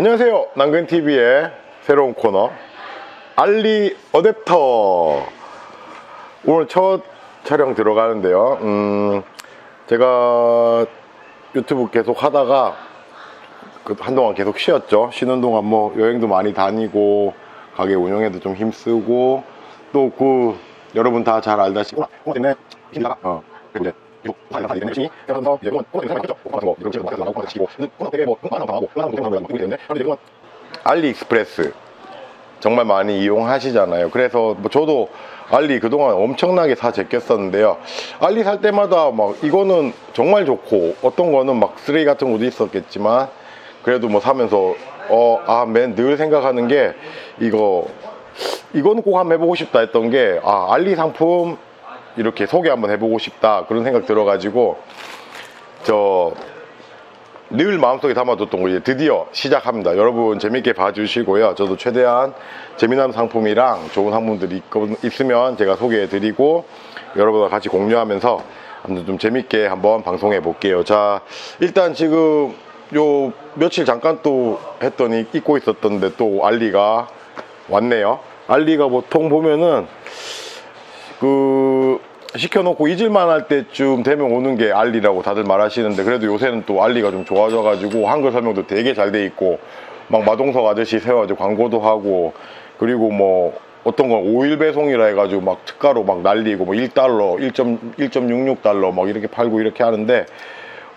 안녕하세요. 남근TV의 새로운 코너 알리 어댑터 오늘 첫 촬영 들어가는데요. 음, 제가 유튜브 계속 하다가 그 한동안 계속 쉬었죠. 쉬는 동안 뭐 여행도 많이 다니고 가게 운영에도 좀 힘쓰고 또 그 여러분 다 잘 알다시피. 어, 그리고 파일을 하기 때문에 열심히 그래서 이제 이건 코너 영상이 많이 있죠. 코너 같은 거 이런 식으로 마켓에서 나오고 시키고 코너 되게 뭐 많은 당하고 많은 거 하는 거 때문에 그런데 이건 알리익스프레스 정말 많이 이용하시잖아요. 그래서 뭐 저도 알리 그동안 엄청나게 사 제꼈었는데요. 알리 살 때마다 막 이거는 정말 좋고 어떤 거는 막 쓰레기 같은 것도 있었겠지만 그래도 뭐 사면서 어, 아, 맨 늘 생각하는 게 이거 이거는 꼭 한번 해보고 싶다 했던 게 아, 알리 상품 이렇게 소개 한번 해보고 싶다 그런 생각 들어가지고 저 늘 마음속에 담아뒀던 거 이제 드디어 시작합니다. 여러분 재밌게 봐주시고요. 저도 최대한 재미난 상품이랑 좋은 상품들이 있- 있으면 제가 소개해드리고 여러분과 같이 공유하면서 아무튼 좀 재밌게 한번 방송해 볼게요. 자, 일단 지금 요 며칠 잠깐 또 했더니 잊고 있었던데 또 알리가 왔네요. 알리가 보통 보면은 그 시켜놓고 잊을만 할 때쯤 되면 오는 게 알리라고 다들 말하시는데 그래도 요새는 또 알리가 좀 좋아져가지고 한글 설명도 되게 잘 돼 있고 막 마동석 아저씨 세워가지고 광고도 하고 그리고 뭐 어떤 건 5일 배송이라 해가지고 막 특가로 막 날리고 뭐 1달러, 1.66달러 막 이렇게 팔고 이렇게 하는데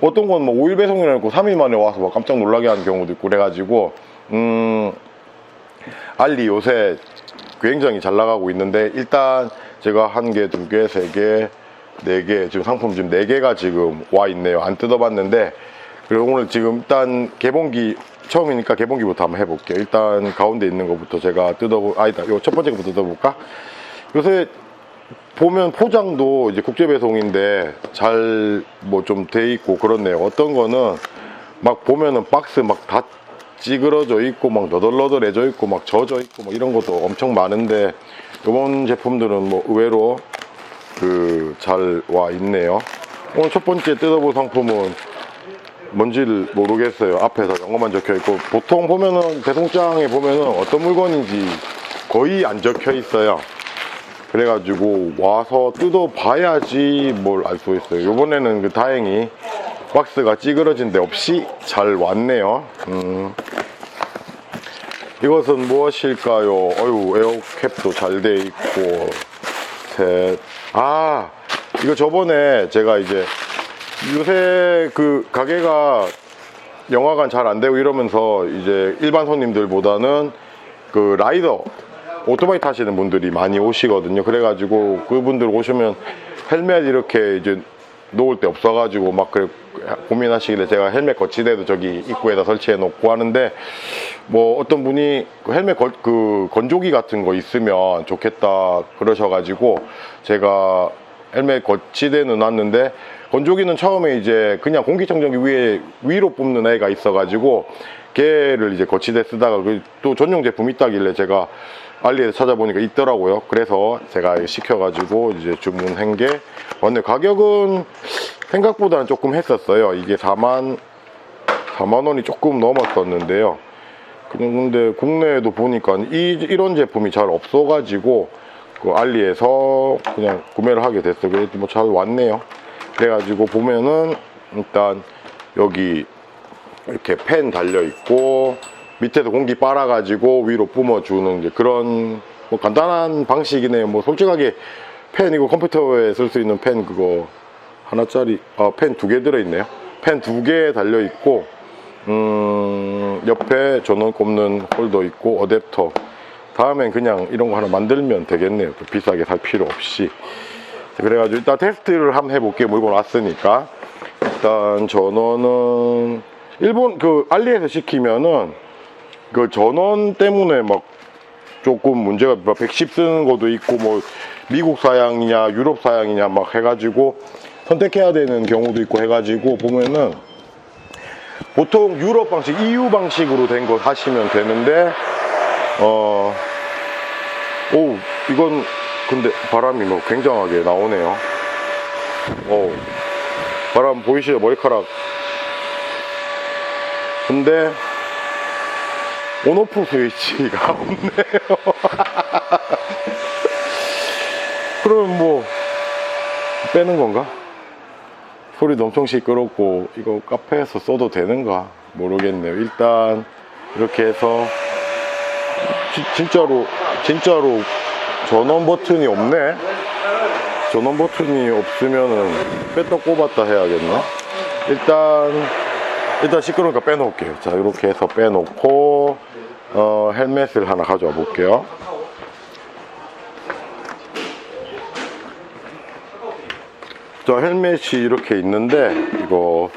어떤 건 뭐 5일 배송이라 해고 3일 만에 와서 막 깜짝 놀라게 하는 경우도 있고 그래가지고 음 알리 요새 굉장히 잘 나가고 있는데 일단 제가 한 개, 두 개, 세 개, 네 개, 지금 상품 지금 네 개가 지금 와 있네요. 안 뜯어봤는데 그리고 오늘 지금 일단 개봉기 처음이니까 개봉기부터 한번 해볼게요. 일단 가운데 있는 것부터 제가 뜯어보 아니다. 요 첫 번째 거부터 뜯어볼까? 요새 보면 포장도 이제 국제 배송인데 잘 뭐 좀 돼 있고 그렇네요. 어떤 거는 막 보면은 박스 막 다 찌그러져 있고 막 너덜너덜해져 있고 막 젖어 있고 뭐 이런 것도 엄청 많은데 이번 제품들은 뭐 의외로 그 잘 와 있네요. 오늘 첫 번째 뜯어볼 상품은 뭔지를 모르겠어요. 앞에서 영어만 적혀 있고 보통 보면은 배송장에 보면은 어떤 물건인지 거의 안 적혀 있어요. 그래가지고 와서 뜯어봐야지 뭘 알 수 있어요. 이번에는 그 다행히 박스가 찌그러진 데 없이 잘 왔네요. 음. 이것은 무엇일까요? 어유 에어캡도 잘 돼 있고 셋. 아 이거 저번에 제가 이제 요새 그 가게가 영화관 잘 안 되고 이러면서 이제 일반 손님들보다는 그 라이더 오토바이 타시는 분들이 많이 오시거든요. 그래가지고 그분들 오시면 헬멧 이렇게 이제 놓을 데 없어가지고 막 그래 고민하시길래 제가 헬멧 거치대도 저기 입구에다 설치해 놓고 하는데 뭐 어떤 분이 그 헬멧 거- 그 건조기 같은 거 있으면 좋겠다 그러셔가지고 제가 헬멧 거치대는 놨는데 건조기는 처음에 이제 그냥 공기청정기 위에 위로 뽑는 애가 있어가지고 걔를 이제 거치대 쓰다가 그또 전용 제품 있다길래 제가 알리에서 찾아보니까 있더라고요. 그래서 제가 시켜가지고 이제 주문한 게 근데 가격은 생각보다는 조금 했었어요. 이게 4만 4만 원이 조금 넘었었는데요. 근데 국내에도 보니까 이, 이런 제품이 잘 없어가지고 그 알리에서 그냥 구매를 하게 됐어요. 그래도 뭐 잘 왔네요. 그래가지고 보면은 일단 여기 이렇게 펜 달려 있고 밑에서 공기 빨아가지고 위로 뿜어주는 그런 뭐 간단한 방식이네요. 뭐 솔직하게 펜 이거 컴퓨터에 쓸 수 있는 펜 그거 하나짜리 아, 펜두 개 들어있네요. 펜 두 개 달려 있고 음, 옆에 전원 꼽는 홀더 있고 어댑터 다음엔 그냥 이런 거 하나 만들면 되겠네요. 또 비싸게 살 필요 없이 그래가지고 일단 테스트를 한번 해볼게요. 물건 왔으니까 일단 전원은 일본 그 알리에서 시키면은 그 전원 때문에 막 조금 문제가 110 쓰는 것도 있고 뭐 미국 사양이냐 유럽 사양이냐 막 해가지고 선택해야 되는 경우도 있고 해가지고 보면은 보통 유럽 방식 EU 방식으로 된 거 하시면 되는데 어 오, 이건 근데 바람이 뭐 굉장하게 나오네요. 오, 바람 보이시죠? 머리카락. 근데 온오프 스위치가 없네요. 그럼 뭐 빼는 건가? 소리도 엄청 시끄럽고 이거 카페에서 써도 되는가 모르겠네요. 일단 이렇게 해서 지- 진짜로 진짜로 전원 버튼이 없네. 전원 버튼이 없으면은 뺐다 꼽았다 해야겠네. 일단 일단 시끄러우니까 빼놓을게요. 자 이렇게 해서 빼놓고 어, 헬멧을 하나 가져와 볼게요. 저 헬멧이 이렇게 있는데 이거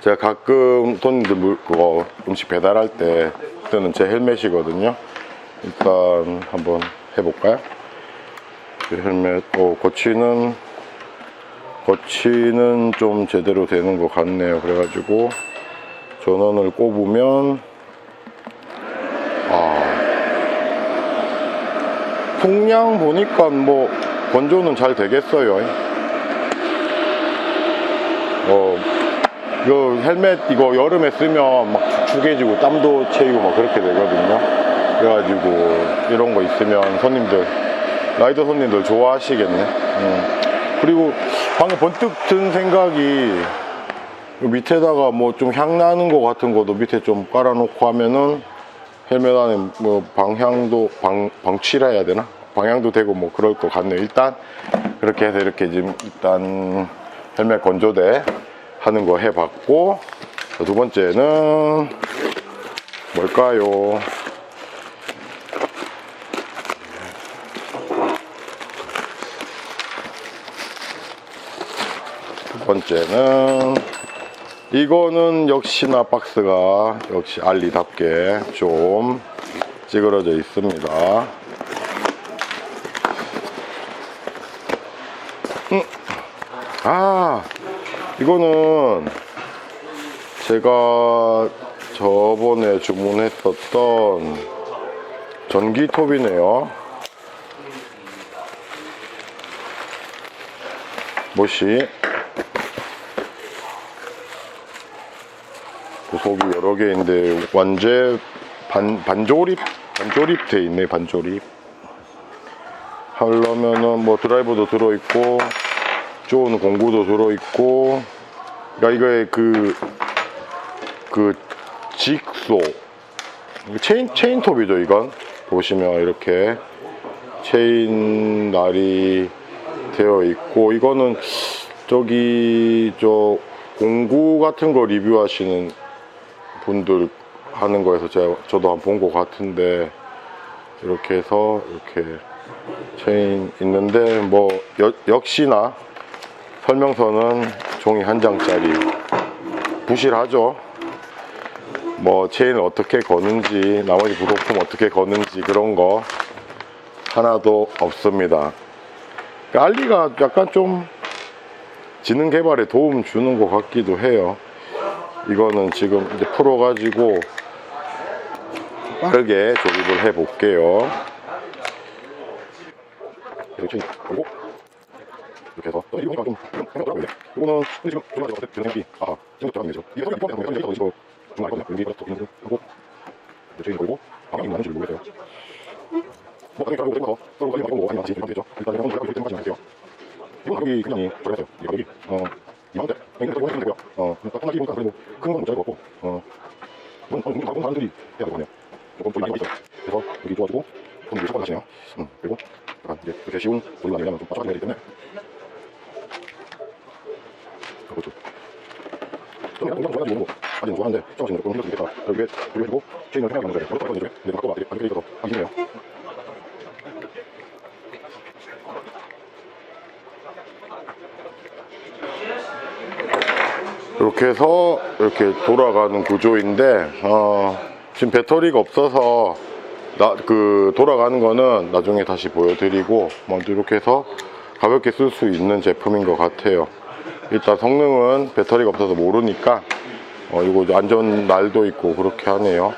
제가 가끔 손님들 물, 그거 음식 배달할 때 쓰는 제 헬멧이거든요. 일단 한번 해볼까요? 그 헬멧, 어, 거치는 거치는 좀 제대로 되는 것 같네요. 그래가지고 전원을 꼽으면 아 풍량 보니까 뭐 건조는 잘 되겠어요. 어, 이거 헬멧 이거 여름에 쓰면 막 축축해지고 땀도 채이고 막 그렇게 되거든요. 그래가지고 이런 거 있으면 손님들, 라이더 손님들 좋아하시겠네. 음. 그리고 방금 번뜩 든 생각이 이 밑에다가 뭐 좀 향 나는 거 같은 것도 밑에 좀 깔아놓고 하면은 헬멧 안에 뭐 방향도 방, 방치라 해야 되나? 방향도 되고 뭐 그럴 것 같네요. 일단 그렇게 해서 이렇게 지금 일단 헬멧 건조대 하는 거 해봤고 자, 두 번째는 뭘까요? 두 번째는 이거는 역시나 박스가 역시 알리답게 좀 찌그러져 있습니다. 음. 아, 이거는 제가 저번에 주문했었던 전기톱이네요. 못이. 구속이 여러 개인데 완제 반, 반조립 반조립 돼 있네 반조립. 하려면은 뭐 드라이버도 들어있고 좋은 공구도 들어있고 그러니까 이거의 그, 그 직소. 체인, 체인톱이죠 이건? 보시면 이렇게 체인 날이 되어 있고 이거는 저기 저 공구 같은 거 리뷰하시는 분들 하는 거에서 제가 저도 한번본것 같은데 이렇게 해서 이렇게 체인 있는데 뭐 여- 역시나 설명서는 종이 한 장짜리 부실하죠. 뭐 체인을 어떻게 거는지 나머지 부속품 어떻게 거는지 그런 거 하나도 없습니다. 그 알리가 약간 좀 지능 개발에 도움 주는 것 같기도 해요. 이거는 지금 이제 풀어 가지고 빠르게 조립을 해 볼게요. 이렇게 그리고 이렇게 해서 또 이거 보니까 좀 생각더라고요. 이거는 근데 지금 조립할 때 드는 생각이 아 지금 들어가는 거죠. 이게 설명 이거 때문에 이거 중간 이거 여기 또 있는 하고 이제 그리고 방향이 맞는지 모르겠어요. 뭐 그러니까 이거 때문에 서로 걸리면 이거 뭐가 맞지 이렇게. 일단 이건 제가 이렇게 생각하지 않을게요. 이건 가격이 그냥 저렴했어요. 이 가격이 어 2만 원? 그러니까 이거 하시면 되고요. 어 편하게 보니까 그래도 큰건 못 잡을 것 같고 어 이건 어느 정도 사람들이 해야 되거든요. 조금 돈이 많이 있어요. 그래서 여기 좋아지고 돈 위에 섞어가시네요. 음 그리고 약간 이제 그렇게 쉬운 돈이 아니면 좀 빠져야 되기 때문에 그렇죠. 좀 약간 좋아가지고 이런 거 아직은 좋아하는데 처음 하시는 거 그럼 힘들 수 그리고 체인을 거죠. 그렇게 하거든요. 근데 바꿔봐. 되게 되게 있어서 하기 힘네요. 이렇게 해서 이렇게 돌아가는 구조인데 어, 지금 배터리가 없어서 나, 그 돌아가는 거는 나중에 다시 보여드리고 먼저 이렇게 해서 가볍게 쓸 수 있는 제품인 것 같아요. 일단 성능은 배터리가 없어서 모르니까 어, 이거 안전 날도 있고 그렇게 하네요.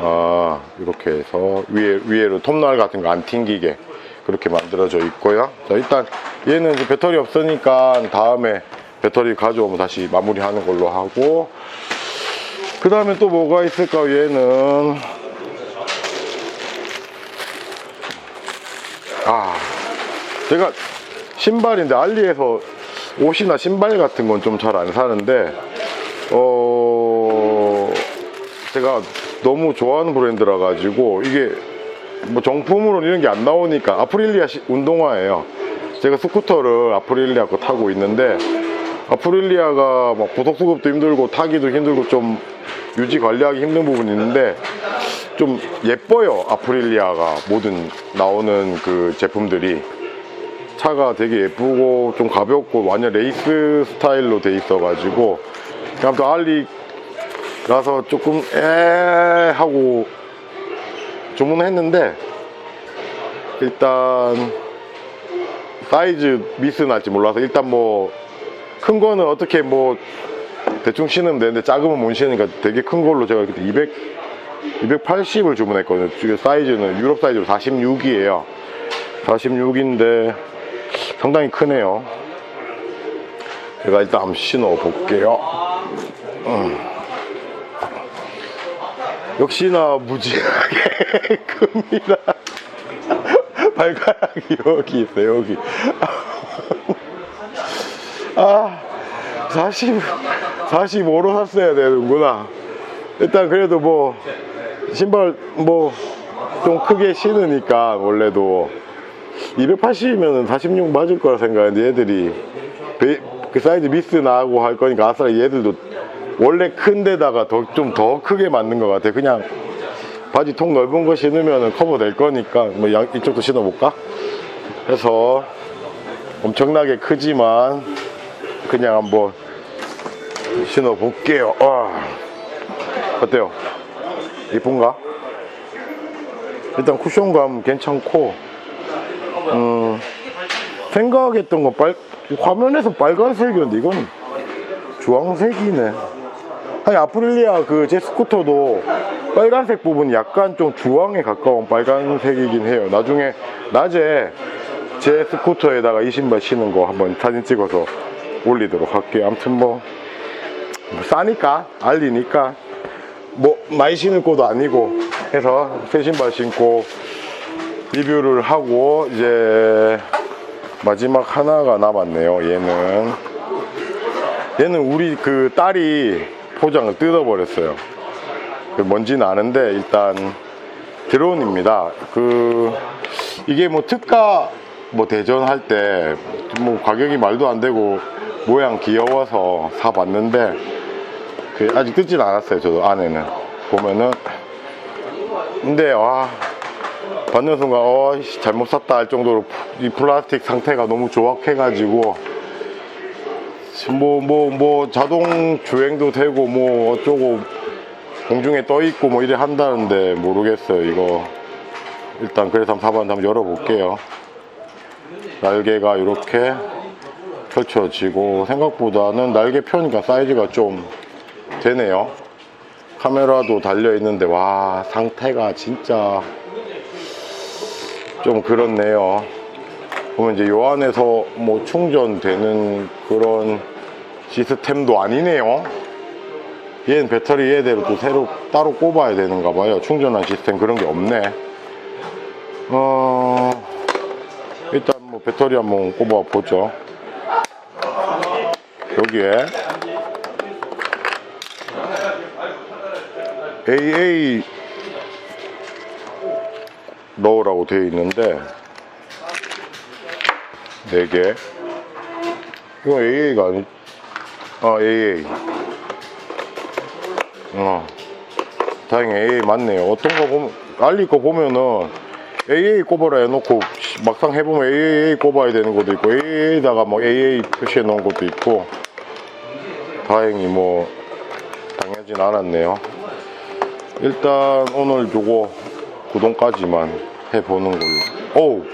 아 이렇게 해서 위에 위에로 톱날 같은 거 안 튕기게 그렇게 만들어져 있고요. 자 일단 얘는 배터리 없으니까 다음에 배터리 가져오면 다시 마무리하는 걸로 하고. 그 다음에 또 뭐가 있을까 얘는. 아 제가 신발인데 알리에서 옷이나 신발 같은 건 좀 잘 안 사는데 어, 제가 너무 좋아하는 브랜드라 가지고 이게 뭐 정품으로 이런 게 안 나오니까 아프릴리아 시- 운동화예요. 제가 스쿠터를 아프릴리아 거 타고 있는데 아프릴리아가 막 고속 수급도 힘들고 타기도 힘들고 좀 유지 관리하기 힘든 부분이 있는데 좀 예뻐요 아프릴리아가 모든 나오는 그 제품들이 차가 되게 예쁘고 좀 가볍고 완전 레이스 스타일로 돼 있어 가지고 아무튼 알리라서 조금 에 하고 주문했는데 일단 사이즈 미스 날지 몰라서 일단 뭐 큰 거는 어떻게 뭐 대충 신으면 되는데 작으면 못 신으니까 되게 큰 걸로 제가 그때 200 280을 주문했거든요. 지금 사이즈는 유럽 사이즈로 46이에요. 46인데 상당히 크네요. 제가 일단 한번 신어 볼게요. 음. 역시나 무지하게 큽니다. 발가락이 여기 있어요, 여기. 아, 40, 45로 샀어야 되는구나. 일단 그래도 뭐, 신발 뭐, 좀 크게 신으니까, 원래도. 280이면 46 맞을 거라 생각했는데, 얘들이, 베- 그 사이즈 미스 나고 할 거니까, 아싸리 얘들도 원래 큰 데다가 더, 좀더 크게 맞는 것 같아. 그냥 바지 통 넓은 거 신으면 커버 될 거니까, 뭐, 양, 이쪽도 신어볼까? 해서, 엄청나게 크지만, 그냥 한번 신어 볼게요. 아, 어때요? 이쁜가? 일단 쿠션감 괜찮고, 음, 생각했던 건 빨, 화면에서 빨간색이었는데 이건 주황색이네. 아니 아프릴리아 그 제 스쿠터도 빨간색 부분이 약간 좀 주황에 가까운 빨간색이긴 해요. 나중에 낮에 제 스쿠터에다가 이 신발 신은 거 한번 사진 찍어서 올리도록 할게요. 아무튼 뭐, 뭐 싸니까 알리니까 뭐 많이 신을 것도 아니고 해서 새 신발 신고 리뷰를 하고 이제 마지막 하나가 남았네요. 얘는 얘는 우리 그 딸이 포장을 뜯어버렸어요. 그 뭔지는 아는데 일단 드론입니다. 그 이게 뭐 특가 뭐 대전할 때 뭐 가격이 말도 안 되고 모양 귀여워서 사봤는데 그 아직 뜯진 않았어요. 저도 안에는 보면은 근데 와 받는 순간 어 씨, 잘못 샀다 할 정도로 이 플라스틱 상태가 너무 조악해 가지고 뭐 뭐 뭐 자동 주행도 되고 뭐 어쩌고 공중에 떠 있고 뭐 이래 한다는데 모르겠어요 이거. 일단 그래서 한번 사봤는데 한번 열어볼게요. 날개가 이렇게 펼쳐지고 생각보다는 날개 펴니까 사이즈가 좀 되네요. 카메라도 달려 있는데 와 상태가 진짜 좀 그렇네요. 보면 이제 요 안에서 뭐 충전되는 그런 시스템도 아니네요. 얘는 배터리 얘대로 또 새로 따로 꼽아야 되는가 봐요. 충전한 시스템 그런 게 없네. 어 일단 뭐 배터리 한번 꼽아 보죠. 여기에 AA 넣으라고 되어 있는데 4개. 이거 AA가 아니 아 AA 어. 다행히 AA 맞네요. 어떤 거 보면 알리 거 보면은 AA 꼽아라 해놓고 막상 해보면 AA 꼽아야 되는 것도 있고 AA에다가 뭐 AA 표시해 놓은 것도 있고 다행히 뭐 당하진 않았네요. 일단 오늘 요거 구동까지만 해보는 걸로. 어우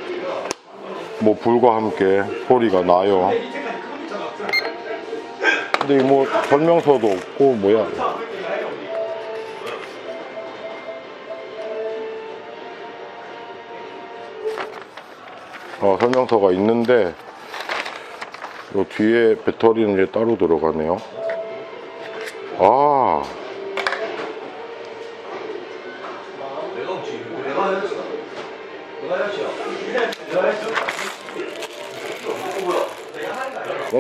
뭐 불과 함께 소리가 나요 근데 뭐 설명서도 없고 뭐야. 어, 설명서가 있는데 요 뒤에 배터리는 이제 따로 들어가네요. 아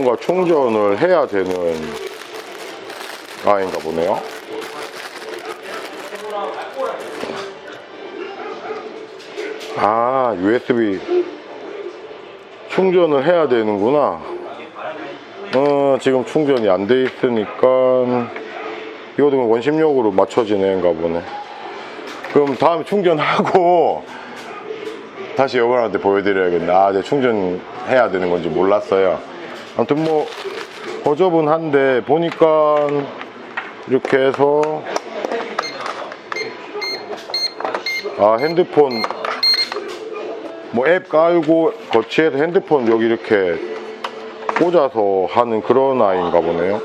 뭔가 충전을 해야 되는 아인가 보네요. 아, USB 충전을 해야 되는구나. 어, 지금 충전이 안 돼 있으니까 이거도 원심력으로 맞춰지는 가 보네. 그럼 다음에 충전하고 다시 여러분한테 보여드려야겠네. 아, 이제 충전해야 되는 건지 몰랐어요. 아무튼 뭐 허접은한데 보니까 이렇게 해서 아 핸드폰 뭐 앱 깔고 거치해서 핸드폰 여기 이렇게 꽂아서 하는 그런 아이인가 보네요.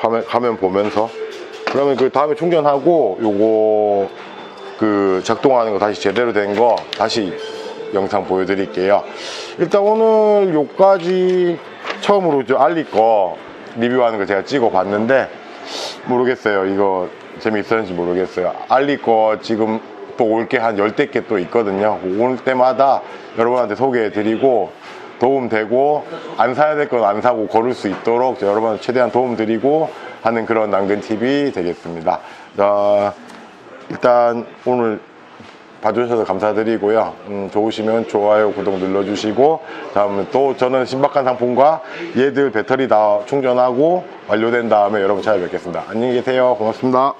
화면, 화면 보면서. 그러면 그 다음에 충전하고 요거 그 작동하는 거 다시 제대로 된 거 다시 영상 보여드릴게요. 일단 오늘 요까지 처음으로 저 알리 거 리뷰하는 거 제가 찍어 봤는데 모르겠어요. 이거 재미있었는지 모르겠어요. 알리 거 지금 또 올 게 한 열댓 개 또 있거든요. 올 때마다 여러분한테 소개해 드리고 도움 되고 안 사야 될 건 안 사고 고를 수 있도록 여러분한테 최대한 도움 드리고 하는 그런 남근 TV 되겠습니다. 자, 일단 오늘 봐주셔서 감사드리고요. 음, 좋으시면 좋아요, 구독 눌러주시고, 다음에 또 저는 신박한 상품과 얘들 배터리 다 충전하고 완료된 다음에 여러분 찾아뵙겠습니다. 안녕히 계세요. 고맙습니다.